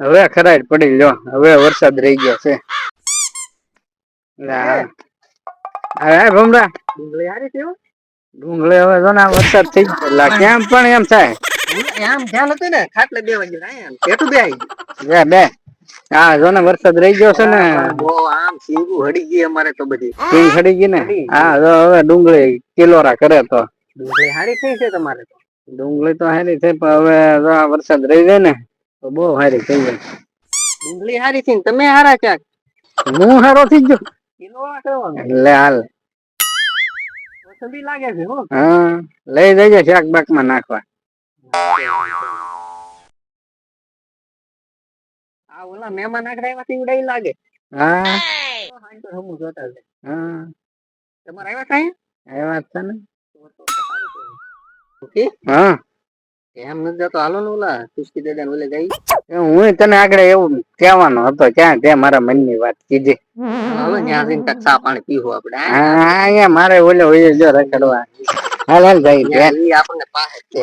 હવે ખરાડ પડી લો હવે વરસાદ રહી ગયો છે. લે. ભમરા ડુંગળી હારી છે હો. હવે જો ના વરસાદ થઈ ગયો. એટલે કેમ પણ એમ થાય? આમ ધ્યાન હતું ને ખાટલે બે વાગે બે આવી બે બે. હા જો ને વરસાદ રહી ગયો છે ને. બહુ આમ સીંગું હડી ગઈ અમારે તો બધી. સિંગ હડી ગઈ ને? હા જો હવે ડુંગળી કિલોરા કરે તો. ડુંગળી હારી થઈ છે તમારે તો? ડુંગળી તો હારી થઈ પણ હવે આ વરસાદ રહી જાય ને તો બહુ હારી થઈ જાય. ડુંગળી હારી થઈ તમે હારા ચાક હું હારો થઈ ગયો. કિલો કરવાનું. એટલે હાલ. લાગે છે હો. હા લઈ જજે શાક બાકમાં નાખવા. આ ઓલા મહેમાન આવ્યા થી ઉડાઈ લાગે. હા. હા. તમારે આવ્યા એ વાત છે ને. હા. એમ નથી જતો. હાલો ને ઓલા ખુશકી દાદા ને ઓલે જઈ હું તને આગળ એવું કહેવાનો હતો ક્યાં તે મારા મનની વાત કીધી હાલો ત્યાં જઈને કાંઈક ચા પાણી પીવું આપણે હા? અહીંયા મારે ઓલે હોય જો રખડવા. હાલ હાલ જાય આપણને પાસે છે.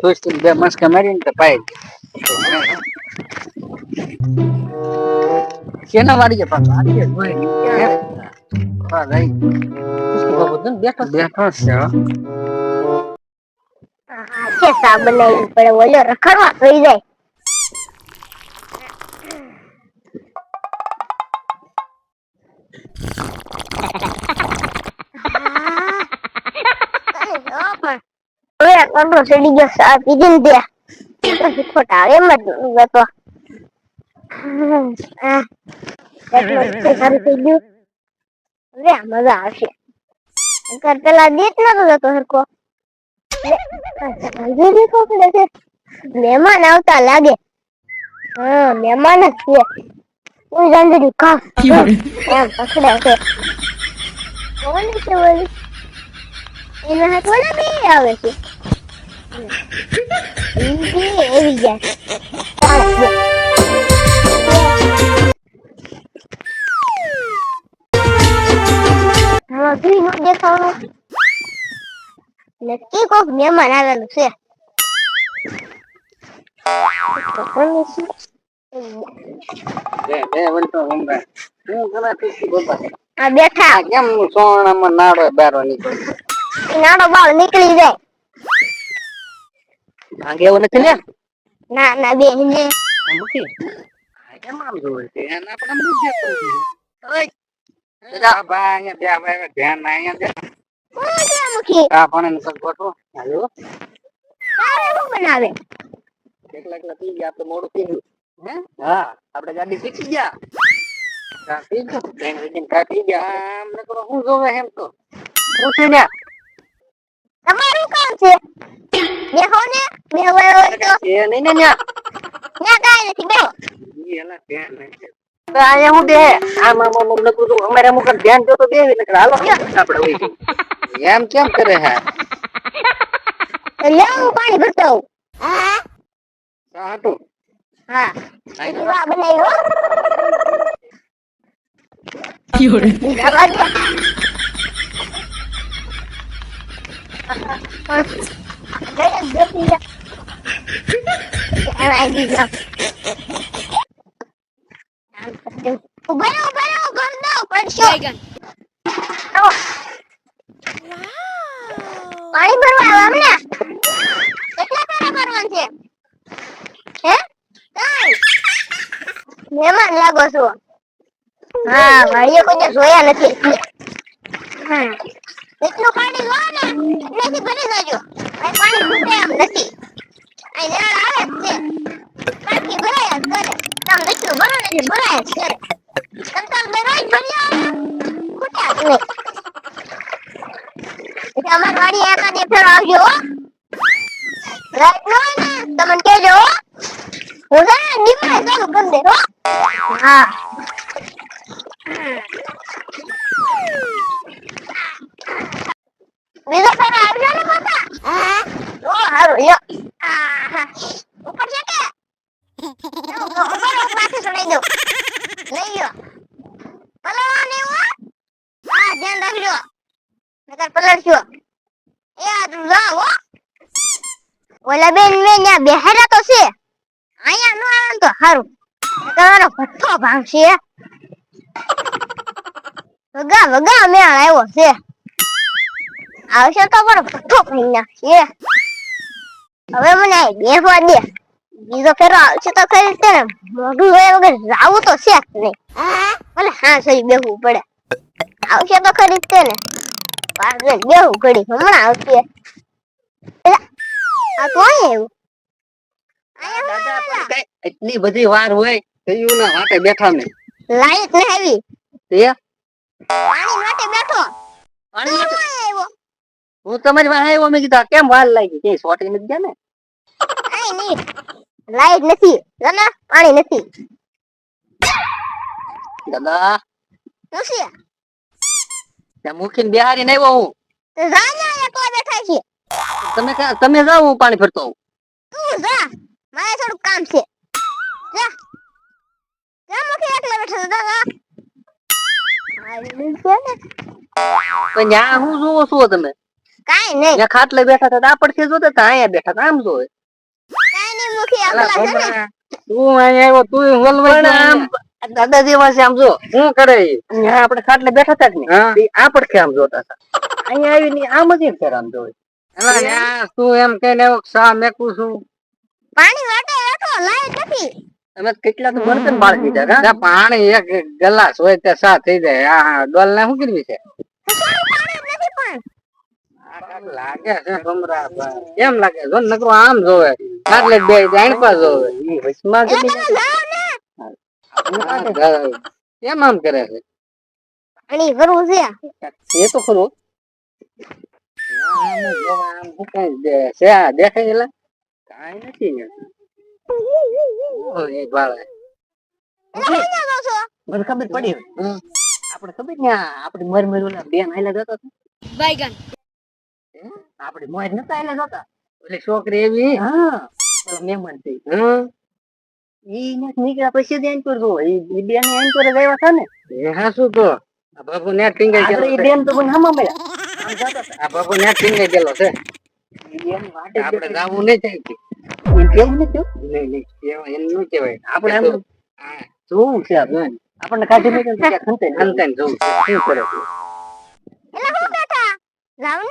ખુશ થઈ બે મસ્કા મારીને તો પાઈ કેના વાડી છે પાછો વાડીએ જ હોય. હા, જાય. છે ને? બેઠો છે. બેઠો છે છે સા બનાવી પડે ઓલો રખડવા થઈ જાય. ઓય કોણ ચડી ગયો સા પીધી ને ત્યાં. ખોટા આવે એમ જ જતો આ, પેટમાં દુખે સારું થઈ ગયું હવે આ મજા આવશે પેલા દેત નતો જતો સરખો હજુ ખોખડે છે મહેમાન આવતા લાગે હા મહેમાન જ છે કોઈ જાંજરી ખા એમ પકડે છે કોણ છે બોલી એના હાથ વડે બી આવે છે એવી જાય જોઈ નો દેખાવાનું નક્કી કોક મહેમાન આવેલું છે બેઠા કેમ સોનામાં નાડો બારો નીકળ્યો? નાડો બાળ નીકળી જાય ભાંગે એવું નથી ને? ના ના બે ને. મૂકી. કેમ આમ જોવે છે? એને આપણે આમ નથી દેખાતું. ઓય. આ બા અહીંયા બે ભાઈ ધ્યાન ના અહીંયા દે. મુખી આ પણ એને કંઈક ગોઠવો. હાલો. તારે શું બનાવે? એકલા એકલા પી ગયા તો મોડું પીધું હે? હા આપણે ગાડી શીખી ગયા. આ પી ગયો. ટ્રેન વીટીને કા પી ગયા. આમ ને કરો શું જોવે એમ તો. શું છે ને તમારું કામ છે. બેહો ને બેહો તો એ નહીં ને ન્યા ના કાંઈ નથી બેહો ઈ એલા ધ્યાન નહીં દે. હું બે આમ આમ આમ નકરું તો અમારે અમુક ધ્યાન દો તો બે નકર હાલો આપણે હોય એમ કેમ કરે હે લે હું પાણી ભરતો આ બનાવી હો જવા પાણી ભરવા અમને કેટલા પાણી ભરવાનું છે હે મહેમાન લાગો છો હા ભાઈએ કોઈ જોયા નથી. હા એટલું પાણી લો ને એટલેથી ભરી દેજો. પાણી ખૂટે એમ નથી. અહીં નળ આવે જ છે. ટાંકી ભરાય જ કરે. તમે જેટલું ભરો ને, ભરાય જ કરે. તમ તાર દરરોજ ભરી આવો. ખૂટ્યા જ નહીં એટલે અમાર વાડી એકાદ એક ફેરો આવજો રાત નો ને તમને કહેજો હું. છે ને ડીમાય ચાલુ હો હા બીજો ફેરો આવજો ને બાપા ઓલા બેન મેં ત્યાં તો છે અહીંયા નો આવે તો સારું તમારો ભઠ્ઠો ભાંગશે વગા વગા મેળ આવ્યો છે આવશે તો પણ ભઠ્ઠો ભાંગી નાખશે હવે મને બેસવા દે. બીજો ફેરો આવશે તો ખરી જ ને મોઢું જોયા વગર જાવું તો છે જ નહીં. ભલે હા સહી બેહવું પડે. આવશે તો ખરી જ ને વાર બેહવું ઘડી. હમણાં આવશે. આ તો આવ્યું? એટલી બધી વાર હોય થયું ના વાટે બેઠા ને લાઈટ ને આવી. તે પાણી માટે બેઠો. પાણી માટે- આવ્યો? હું તમારી વાહ આવ્યો મેં કીધું કેમ વાલ લાગી? કે સોટી નથી ગયા ને? નહીં. લાઈટ નથી. દાદા પાણી નથી. દાદા. શું છે ત્યાં મૂકીને બિહારી નહીં હું. રાજા તો બેઠા છે. તમે તમે જાઓ હું પાણી ફરતો આવું. તું જા. મારે થોડું કામ છે. જા. જા મુખી એકલા બેઠા છે ને. પણ ત્યાં હું જોવો છો તમે? કાઈ નહીં. ત્યાં ખાટલે બેઠા હતા આ પડખે જોતા હતા અહીંયા બેઠા હતા આમ જોવે. કાઈ નહીં મુખી અલા, છે ને. તું અહીંયા આવ્યો તું હલવાઈ આમ દાદા જેવા છે આમ જો. શું કરે અહીંયા આપણે ખાટલે બેઠા હતા કે નહીં? આ પડખે આમ જોતા હતા. અહીંયા આવીને આમ જ ફેર આમ જોવે. તું એમ કહીને સા મેકું છું? પાણી વાટે બેઠો લાઈટ નથી. તમે તો કેટલા તો બર્તન બાળી દીધા પાણી એક ગલાસ હોય તે સા થઈ જાય? આ ડોલ ને શું કરવી છે? લાગે છે ભમરા કેમ લાગે જો નકરો આમ જોવે. એટલે બે જોવે. ને. આ ઘર- કેમ આમ કરે છે? પાણી કરું છે? એ તો ખરું. આમ જ જોવે, આમ શું કઈ દે- છે આ દેખાય નથી ને. કઈ મને ખબર પડી. આપણે ખબર ને આપણે મર મર બેન આયલા જતા હતા? બાયગન. આપણે મોજ નતા એટલે જતા. એટલે છોકરી એવી હા. મહેમાન થઈ ઈ નીકળ્યા પછી ઈ બેન જ આવ્યા હતા ને. એ હાસું તો આ બાપુ ને ટીંગાઈ આપણે ઈ છે. બેન તો મને હમા મળ્યા આમ જતા આ બાપુ ને ટીંગાઈ ગયેલો છે. ઈ બેન વાટે જ આપણે બેઠા. નહીં થાય કે. કેવું નથી હો. નહીં નહીં. કહેવાય, એમ નહીં કેવાય આપણે એ આમ હા, જોવું છે આપણે આપણને કાઢી તો ખંતે જોવું શું કરે તો આમ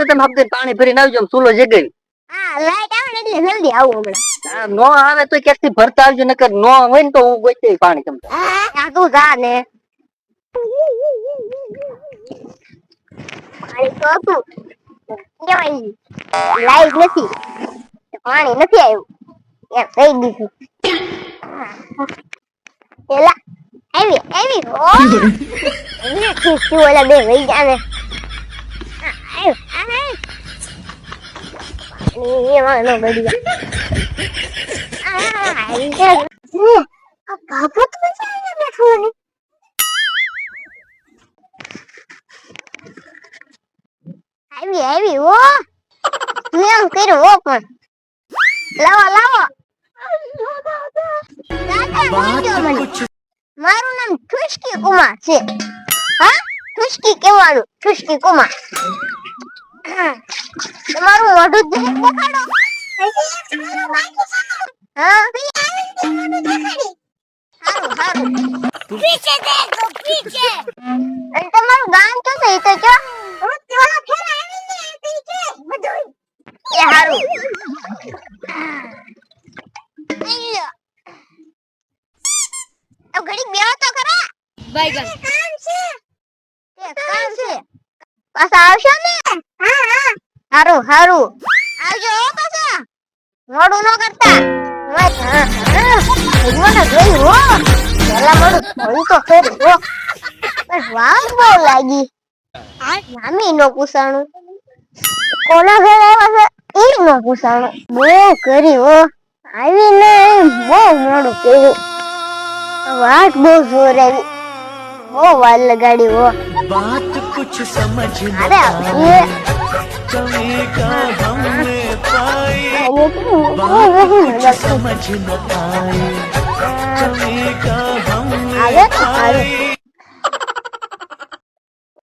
તમે હપ્તે પાણી ભરીને આવજો આમ ચૂલો જગાવી હા લાઈટ આવે ને એટલે જલ્દી આવું હમણાં. નો આવે તો ક્યાંકથી ભરતા આવજો નકર નો હોય ને તો હું ગોતે પાણી તમને. આ જા ને. પાણી તો હતું. કેવાય લાઈટ નથી. પાણી નથી આવ્યું. એમ થઈ દીધું પેલા આવી આવી ઓ એમને ખીસ્યું ઓલા બે વહી ગયા ને એમાં આવી ગયા. બાબત મજા બેઠો ને આવી આવી ઓ તું એમ કર્યું ઓ પણ લાવો લાવો દાદા. મારું નામ ઠુસકી કુમાર છે હા? ખુશકી કેવાનું ખુશકી કુમાર. તમારું મોઢું દેખાડો. હા? પીછે દેખો પીછે. અને તમારું ગામ તો છે? તો કયો? હું ત્યાં ફેર આવીને પીછે બધું એ હારું. ઘડી બેહો તો ખરા કામ છે તે કામ છે પાછા આવશો ને હા હા હારું હારું. આવજો, હો પાછા. મોડું ન કરતા. ભગવાને જોયું, હો. પેલા મોડું થયું તો ફેર હો. વાત બહુ લાગી. મામી નો પૂછાણું. કોના ઘરે આવ્યા છે એ નો પૂછાણું. બહુ કરી, હો. આવીને બહુ મોડું કર્યું. વાત બહુ જોર આવી. બહુ વાર લગાડી, હો. बात कुछ समझ कमी का हमने पाई कुछ समझ न पाई कमी का हमने पाई